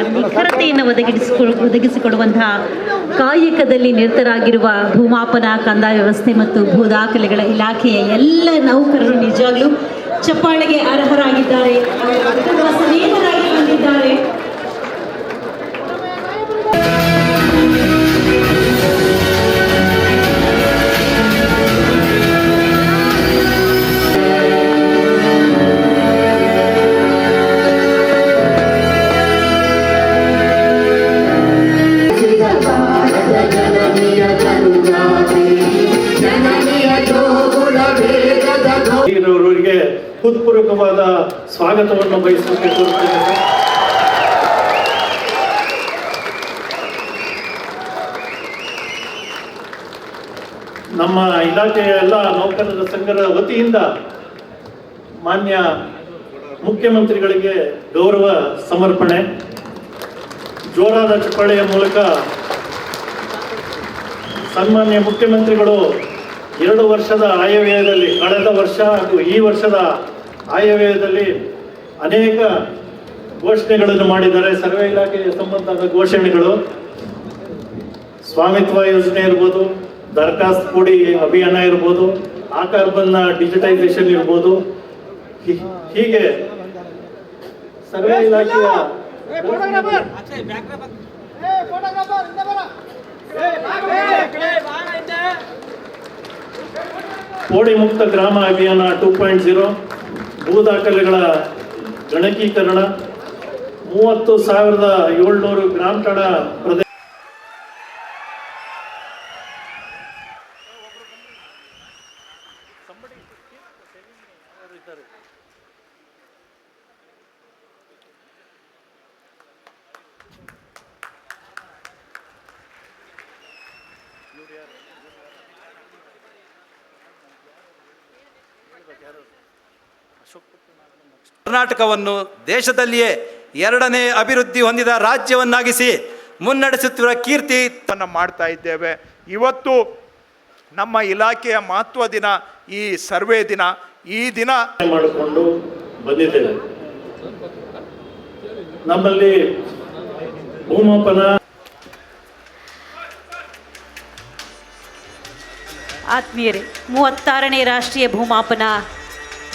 ನಿಖರತೆಯನ್ನು ಒದಗಿಸಿಕೊ ಒದಗಿಸಿಕೊಡುವಂತಹ ಕಾಯಕದಲ್ಲಿ ನಿರತರಾಗಿರುವ ಭೂಮಾಪನ, ಕಂದಾಯ ವ್ಯವಸ್ಥೆ ಮತ್ತು ಭೂ ದಾಖಲೆಗಳ ಇಲಾಖೆಯ ಎಲ್ಲ ನೌಕರರು ನಿಜವಾಗ್ಲೂ ಚಪ್ಪಾಳೆಗೆ ಅರ್ಹರಾಗಿದ್ದಾರೆ. ಬಂದಿದ್ದಾರೆ. ಅವರಿಗೆ ಹೃತ್ಪೂರ್ವಕವಾದ ಸ್ವಾಗತವನ್ನು ಬಯಸಲಿಕ್ಕೆ ಕೋರುತ್ತೇನೆ ನಮ್ಮ ಇಲಾಖೆಯ ಎಲ್ಲ ನೌಕರರ ಸಂಘದ ವತಿಯಿಂದ ಮಾನ್ಯ ಮುಖ್ಯಮಂತ್ರಿಗಳಿಗೆ ಗೌರವ ಸಮರ್ಪಣೆ, ಜೋರಾದ ಚಪ್ಪಳೆಯ ಮೂಲಕ ಸನ್ಮಾನ್ಯ ಮುಖ್ಯಮಂತ್ರಿಗಳು ಎರಡು ವರ್ಷದ ಆಯವ್ಯಯದಲ್ಲಿ ಕಳೆದ ವರ್ಷ ಹಾಗೂ ಈ ವರ್ಷದ ಆಯವ್ಯಯದಲ್ಲಿ ಅನೇಕ ಘೋಷಣೆಗಳನ್ನು ಮಾಡಿದ್ದಾರೆ. ಸರ್ವೆ ಇಲಾಖೆಗೆ ಸಂಬಂಧದ ಘೋಷಣೆಗಳು ಸ್ವಾಮಿತ್ವ ಯೋಜನೆ ಇರ್ಬೋದು ದರಖಾಸ್ತು ಕೊಡಿ ಅಭಿಯಾನ ಇರ್ಬೋದು ಆ ಕಾರ್ಬನ್ನ ಡಿಜಿಟೈಸೇಷನ್ ಇರ್ಬೋದು. ಹೀಗೆ ಸರ್ವೆ ಇಲಾಖೆಯ ಕೋಡಿ ಮುಕ್ತ ಗ್ರಾಮ ಅಭಿಯಾನ ಟೂ ಪಾಯಿಂಟ್ ಜೀರೋ ಭೂ ದಾಖಲೆಗಳ ಗಣಕೀಕರಣ, ಮೂವತ್ತು ಸಾವಿರದ ಏಳ್ನೂರು ಗ್ರಾಮ ಠಾಣ ಪ್ರದೇಶ ಕರ್ನಾಟಕವನ್ನು ದೇಶದಲ್ಲಿಯೇ ಎರಡನೇ ಅಭಿವೃದ್ಧಿ ಹೊಂದಿದ ರಾಜ್ಯವನ್ನಾಗಿಸಿ ಮುನ್ನಡೆಸುತ್ತಿರುವ ಕೀರ್ತಿ ತನ್ನ ಮಾಡ್ತಾ ಇದ್ದೇವೆ. ಇವತ್ತು ನಮ್ಮ ಇಲಾಖೆಯ ಮಹತ್ವ ದಿನ ಈ ಸರ್ವೆ ದಿನ ಈ ದಿನ ಮಾಡಿಕೊಂಡು ಬಂದಿದ್ದೇವೆ ನಮ್ಮಲ್ಲಿ ಭೂಮಾಪನ ಆತ್ಮೀಯರೇ ಮೂವತ್ತಾರನೇ ರಾಷ್ಟ್ರೀಯ ಭೂಮಾಪನ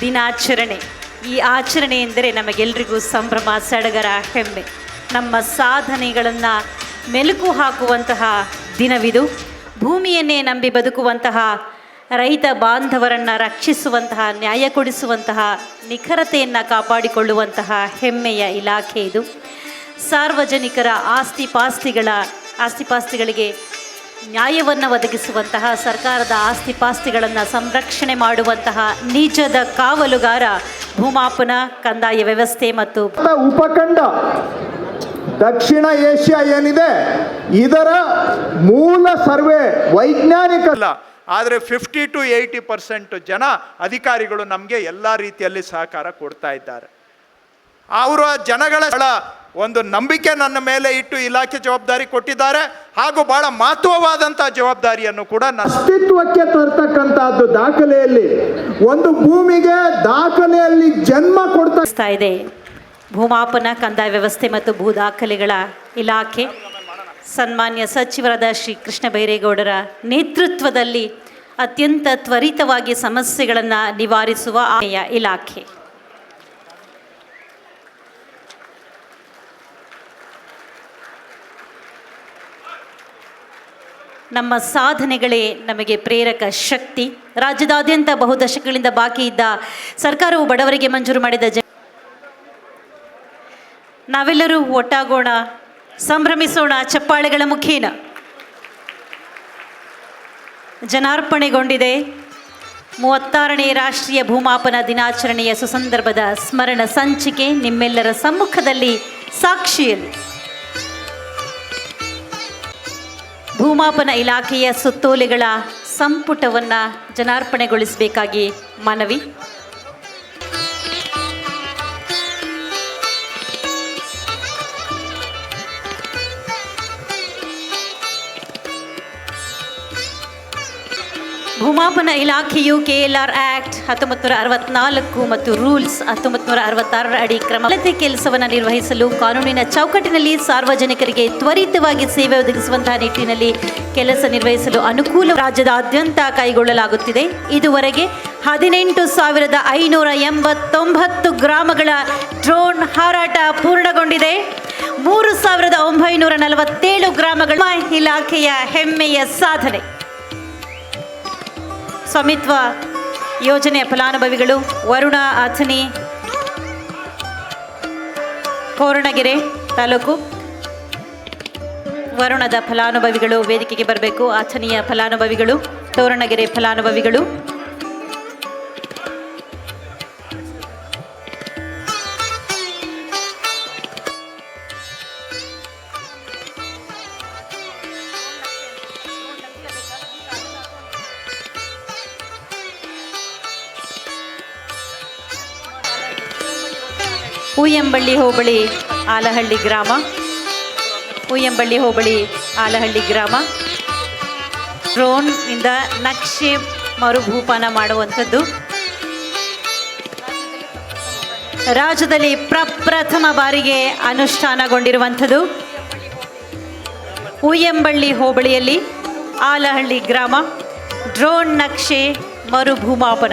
ದಿನಾಚರಣೆ. ಈ ಆಚರಣೆ ಎಂದರೆ ನಮಗೆಲ್ಲರಿಗೂ ಸಂಭ್ರಮ, ಸಡಗರ, ಹೆಮ್ಮೆ. ನಮ್ಮ ಸಾಧನೆಗಳನ್ನು ಮೆಲುಕು ಹಾಕುವಂತಹ ದಿನವಿದು. ಭೂಮಿಯನ್ನೇ ನಂಬಿ ಬದುಕುವಂತಹ ರೈತ ಬಾಂಧವರನ್ನು ರಕ್ಷಿಸುವಂತಹ, ನ್ಯಾಯ ಕೊಡಿಸುವಂತಹ, ನಿಖರತೆಯನ್ನು ಕಾಪಾಡಿಕೊಳ್ಳುವಂತಹ ಹೆಮ್ಮೆಯ ಇಲಾಖೆ ಇದು. ಸಾರ್ವಜನಿಕರ ಆಸ್ತಿಪಾಸ್ತಿಗಳ ಆಸ್ತಿಪಾಸ್ತಿಗಳಿಗೆ ನ್ಯಾಯವನ್ನು ಒದಗಿಸುವಂತಹ ಸರ್ಕಾರದ ಆಸ್ತಿಪಾಸ್ತಿಗಳನ್ನು ಸಂರಕ್ಷಣೆ ಮಾಡುವಂತಹ ನಿಜದ ಕಾವಲುಗಾರ ಭೂಮಾಪನ ಕಂದಾಯ ವ್ಯವಸ್ಥೆ ಮತ್ತು ಉಪಖಂಡ ದಕ್ಷಿಣ ಏಷ್ಯಾ ಏನಿದೆ ಇದರ ಮೂಲ ಸರ್ವೆ ವೈಜ್ಞಾನಿಕ ಅಲ್ಲ ಆದರೆ ಫಿಫ್ಟಿ ಟು ಏಯ್ಟಿ ಪರ್ಸೆಂಟ್ ಜನ ಅಧಿಕಾರಿಗಳು ನಮಗೆ ಎಲ್ಲ ರೀತಿಯಲ್ಲಿ ಸಹಕಾರ ಕೊಡ್ತಾ ಇದ್ದಾರೆ. ಅವರ ಜನಗಳ ಒಂದು ನಂಬಿಕೆ ನನ್ನ ಮೇಲೆ ಇಟ್ಟು ಇಲಾಖೆ ಜವಾಬ್ದಾರಿ ಕೊಟ್ಟಿದ್ದಾರೆ ಹಾಗೂ ಬಹಳ ಮಹತ್ವವಾದಂಥ ಜವಾಬ್ದಾರಿಯನ್ನು ಕೂಡ ನನ್ನ ಅಸ್ತಿತ್ವಕ್ಕೆ ತರ್ತಕ್ಕಂತಹದ್ದು ದಾಖಲೆಯಲ್ಲಿ ಒಂದು ಭೂಮಿಗೆ ದಾಖಲೆಯಲ್ಲಿ ಜನ್ಮ ಕೊಡ್ತಾ ಇದೆ. ಭೂಮಾಪನ ಕಂದಾಯ ವ್ಯವಸ್ಥೆ ಮತ್ತು ಭೂ ದಾಖಲೆಗಳ ಇಲಾಖೆ. ಸನ್ಮಾನ್ಯ ಸಚಿವರಾದ ಶ್ರೀ ಕೃಷ್ಣ ಬೈರೇಗೌಡರ ನೇತೃತ್ವದಲ್ಲಿ ಅತ್ಯಂತ ತ್ವರಿತವಾಗಿ ಸಮಸ್ಯೆಗಳನ್ನು ನಿವಾರಿಸುವ ಆಯಾ ಇಲಾಖೆ. ನಮ್ಮ ಸಾಧನೆಗಳೇ ನಮಗೆ ಪ್ರೇರಕ ಶಕ್ತಿ. ರಾಜ್ಯದಾದ್ಯಂತ ಬಹುದಶಕಗಳಿಂದ ಬಾಕಿ ಇದ್ದ ಸರ್ಕಾರವು ಬಡವರಿಗೆ ಮಂಜೂರು ಮಾಡಿದ ಜ ನಾವೆಲ್ಲರೂ ಒಟ್ಟಾಗೋಣ, ಸಂಭ್ರಮಿಸೋಣ, ಚಪ್ಪಾಳೆಗಳ ಮುಖೇನ. ಜನಾರ್ಪಣೆಗೊಂಡಿದೆ ಮೂವತ್ತಾರನೇ ರಾಷ್ಟ್ರೀಯ ಭೂಮಾಪನ ದಿನಾಚರಣೆಯ ಸುಸಂದರ್ಭದ ಸ್ಮರಣ ಸಂಚಿಕೆ ನಿಮ್ಮೆಲ್ಲರ ಸಮ್ಮುಖದಲ್ಲಿ ಸಾಕ್ಷಿಯಲ್ಲಿ. ಭೂಮಾಪನ ಇಲಾಖೆಯ ಸುತ್ತೋಲೆಗಳ ಸಂಪುಟವನ್ನು ಜನಾರ್ಪಣೆಗೊಳಿಸಬೇಕಾಗಿ ಮನವಿ. ಭೂಮಾಪನ ಇಲಾಖೆಯು ಕೆ ಎಲ್ ಆರ್ ಆಕ್ಟ್ ಹತ್ತೊಂಬತ್ತು ನೂರ ಅರವತ್ನಾಲ್ಕು ಮತ್ತು ರೂಲ್ಸ್ ಹತ್ತೊಂಬತ್ತು ನೂರ ಅರವತ್ತಾರರ ಅಡಿ ಕ್ರಮತೆ ಕೆಲಸವನ್ನು ನಿರ್ವಹಿಸಲು ಕಾನೂನಿನ ಚೌಕಟ್ಟಿನಲ್ಲಿ ಸಾರ್ವಜನಿಕರಿಗೆ ತ್ವರಿತವಾಗಿ ಸೇವೆ ಒದಗಿಸುವಂತಹ ನಿಟ್ಟಿನಲ್ಲಿ ಕೆಲಸ ನಿರ್ವಹಿಸಲು ಅನುಕೂಲ ರಾಜ್ಯದಾದ್ಯಂತ ಕೈಗೊಳ್ಳಲಾಗುತ್ತಿದೆ. ಇದುವರೆಗೆ ಹದಿನೆಂಟು ಸಾವಿರದ ಐನೂರ ಎಂಬತ್ತೊಂಬತ್ತು ಗ್ರಾಮಗಳ ಡ್ರೋನ್ ಹಾರಾಟ ಪೂರ್ಣಗೊಂಡಿದೆ. ಮೂರು ಸಾವಿರದ ಒಂಬೈನೂರ ನಲವತ್ತೇಳು ಗ್ರಾಮಗಳ ಇಲಾಖೆಯ ಹೆಮ್ಮೆಯ ಸಾಧನೆ. ಸ್ವಾಮಿತ್ವ ಯೋಜನೆಯ ಫಲಾನುಭವಿಗಳು ವರುಣ ಅಥನಿ ಕೋರಣಗೆರೆ ತಾಲೂಕು. ವರುಣದ ಫಲಾನುಭವಿಗಳು ವೇದಿಕೆಗೆ ಬರಬೇಕು. ಅಥಣಿಯ ಫಲಾನುಭವಿಗಳು, ತೋರಣಗೆರೆ ಫಲಾನುಭವಿಗಳು. ಹೂಯಂಬಳ್ಳಿ ಹೋಬಳಿ ಆಲಹಳ್ಳಿ ಗ್ರಾಮ. ಹೂಯಂಬಳ್ಳಿ ಹೋಬಳಿ ಆಲಹಳ್ಳಿ ಗ್ರಾಮ. ಡ್ರೋನ್ ಇಂದ ನಕ್ಷೆ ಮರುಭೂಪಾನ ಮಾಡುವಂಥದ್ದು. ರಾಜ್ಯದಲ್ಲಿ ಪ್ರಪ್ರಥಮ ಬಾರಿಗೆ ಅನುಷ್ಠಾನಗೊಂಡಿರುವಂಥದ್ದು. ಹೂಯಂಬಳ್ಳಿ ಹೋಬಳಿಯಲ್ಲಿ ಆಲಹಳ್ಳಿ ಗ್ರಾಮ. ಡ್ರೋನ್ ನಕ್ಷೆ ಮರುಭೂಮಾಪನ.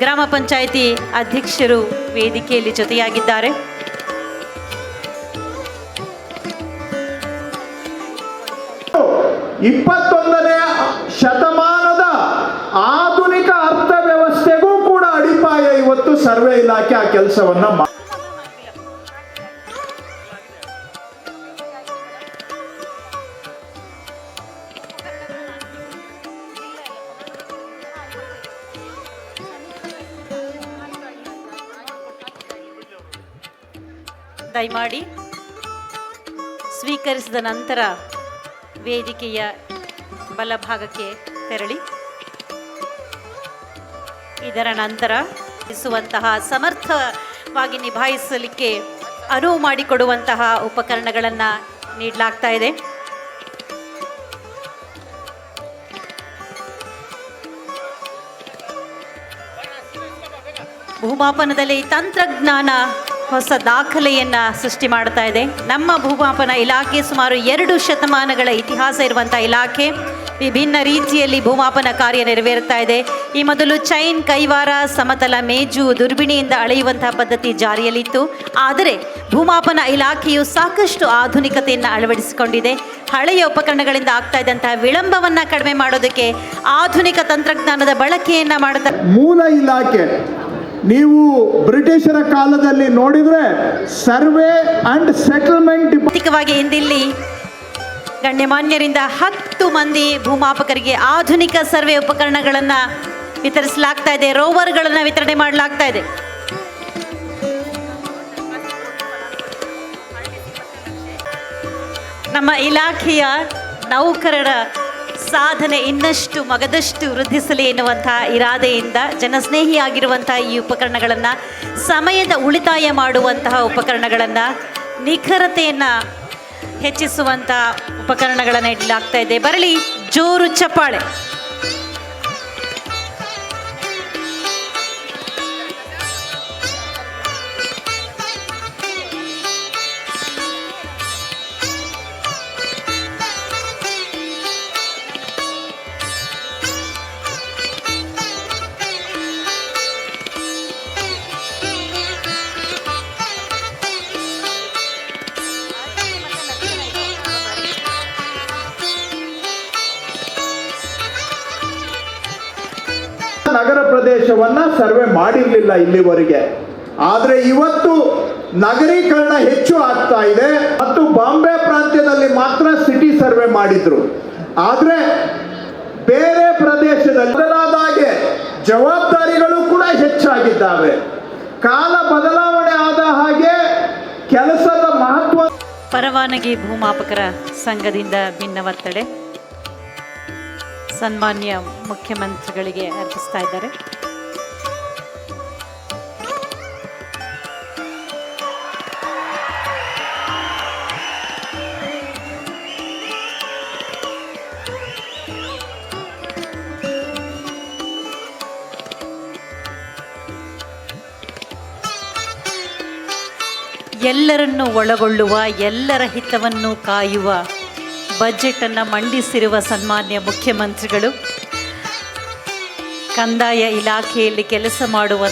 ಗ್ರಾಮ ಪಂಚಾಯಿತಿ ಅಧ್ಯಕ್ಷರು ವೇದಿಕೆಯಲ್ಲಿ ಜೊತೆಯಾಗಿದ್ದಾರೆ. ಇಪ್ಪತ್ತೊಂದನೇ ಶತಮಾನದ ಆಧುನಿಕ ಅರ್ಥವ್ಯವಸ್ಥೆಗೂ ಕೂಡ ಅಡಿಪಾಯ ಇವತ್ತು ಸರ್ವೆ ಇಲಾಖೆ ಆ ಕೆಲಸವನ್ನ ಮಾ ಮಾಡಿ ಸ್ವೀಕರಿಸಿದ ನಂತರ ವೇದಿಕೆಯ ಬಲಭಾಗಕ್ಕೆ ತೆರಳಿ. ಇದರ ನಂತರ ಇಸುವಂತಹ ಸಮರ್ಥವಾಗಿ ನಿಭಾಯಿಸಲಿಕ್ಕೆ ಅನುವು ಮಾಡಿಕೊಡುವಂತಹ ಉಪಕರಣಗಳನ್ನು ನೀಡಲಾಗ್ತಾ ಇದೆ. ಭೂಮಾಪನದಲ್ಲಿ ತಂತ್ರಜ್ಞಾನ ಹೊಸ ದಾಖಲೆಯನ್ನು ಸೃಷ್ಟಿ ಮಾಡ್ತಾ ಇದೆ. ನಮ್ಮ ಭೂಮಾಪನ ಇಲಾಖೆ ಸುಮಾರು ಎರಡು ಶತಮಾನಗಳ ಇತಿಹಾಸ ಇರುವಂಥ ಇಲಾಖೆ ವಿಭಿನ್ನ ರೀತಿಯಲ್ಲಿ ಭೂಮಾಪನ ಕಾರ್ಯ ನೆರವೇರ್ತಾ ಇದೆ. ಈ ಮೊದಲು ಚೈನ್, ಕೈವಾರ, ಸಮತಲ, ಮೇಜು, ದುರ್ಬಿಣಿಯಿಂದ ಅಳೆಯುವಂತಹ ಪದ್ಧತಿ ಜಾರಿಯಲ್ಲಿತ್ತು. ಆದರೆ ಭೂಮಾಪನ ಇಲಾಖೆಯು ಸಾಕಷ್ಟು ಆಧುನಿಕತೆಯನ್ನು ಅಳವಡಿಸಿಕೊಂಡಿದೆ. ಹಳೆಯ ಉಪಕರಣಗಳಿಂದ ಆಗ್ತಾ ಇದ್ದಂತಹ ವಿಳಂಬವನ್ನು ಕಡಿಮೆ ಮಾಡೋದಕ್ಕೆ ಆಧುನಿಕ ತಂತ್ರಜ್ಞಾನದ ಬಳಕೆಯನ್ನು ಮಾಡ್ತಾ ಮೂಲ ಇಲಾಖೆ ನೀವು ಬ್ರಿಟಿಷರ ಕಾಲದಲ್ಲಿ ನೋಡಿದ್ರೆ ಸರ್ವೆ ಅಂಡ್ ಸೆಟಲ್ಮೆಂಟ್ ಭೌತಿಕವಾಗಿ ಇಂದಿಲ್ಲಿ ಗಣ್ಯಮಾನ್ಯರಿಂದ ಹತ್ತು ಮಂದಿ ಭೂಮಾಪಕರಿಗೆ ಆಧುನಿಕ ಸರ್ವೆ ಉಪಕರಣಗಳನ್ನು ವಿತರಿಸಲಾಗ್ತಾ ಇದೆ, ರೋವರ್ಗಳನ್ನು ವಿತರಣೆ ಮಾಡಲಾಗ್ತಾ ಇದೆ. ನಮ್ಮ ಇಲಾಖೆಯ ನೌಕರರ ಸಾಧನೆ ಇನ್ನಷ್ಟು ಮಗದಷ್ಟು ವೃದ್ಧಿಸಲಿ ಎನ್ನುವಂಥ ಇರಾದೆಯಿಂದ ಜನಸ್ನೇಹಿಯಾಗಿರುವಂತಹ ಈ ಉಪಕರಣಗಳನ್ನು, ಸಮಯದ ಉಳಿತಾಯ ಮಾಡುವಂತಹ ಉಪಕರಣಗಳನ್ನು, ನಿಖರತೆಯನ್ನು ಹೆಚ್ಚಿಸುವಂಥ ಉಪಕರಣಗಳನ್ನು ಇಡಲಾಗ್ತಾ ಇದೆ. ಬರಲಿ, ಜೋರು ಚಪ್ಪಾಳೆ. ಪ್ರದೇಶವನ್ನ ಸರ್ವೆ ಮಾಡಿರಲಿಲ್ಲ ಇಲ್ಲಿವರೆಗೆ. ಆದ್ರೆ ಇವತ್ತು ನಗರೀಕರಣ ಹೆಚ್ಚು ಆಗ್ತಾ ಇದೆ ಮತ್ತು ಬಾಂಬೆ ಪ್ರಾಂತ್ಯದಲ್ಲಿ ಮಾತ್ರ ಸಿಟಿ ಸರ್ವೆ ಮಾಡಿದ್ರು. ಆದ್ರೆ ಬೇರೆ ಪ್ರದೇಶದಲ್ಲಿ ಬದಲಾದಾಗೆ ಜವಾಬ್ದಾರಿಗಳು ಕೂಡ ಹೆಚ್ಚಾಗಿದ್ದಾವೆ. ಕಾಲ ಬದಲಾವಣೆ ಆದ ಹಾಗೆ ಕೆಲಸದ ಮಹತ್ವ ಪರವಾನಗಿ ಭೂಮಾಪಕರ ಸಂಘದಿಂದ ಭಿನ್ನವತ್ತಡೆ ಸನ್ಮಾನ್ಯ ಮುಖ್ಯಮಂತ್ರಿಗಳಿಗೆ ಅರ್ಪಿಸ್ತಾ ಇದ್ದಾರೆ. ಎಲ್ಲರನ್ನೂ ಒಳಗೊಳ್ಳುವ ಎಲ್ಲರ ಹಿತವನ್ನು ಕಾಯುವ ಬಜೆಟನ್ನು ಮಂಡಿಸಿರುವ ಸನ್ಮಾನ್ಯ ಮುಖ್ಯಮಂತ್ರಿಗಳು. ಕಂದಾಯ ಇಲಾಖೆಯಲ್ಲಿ ಕೆಲಸ ಮಾಡುವ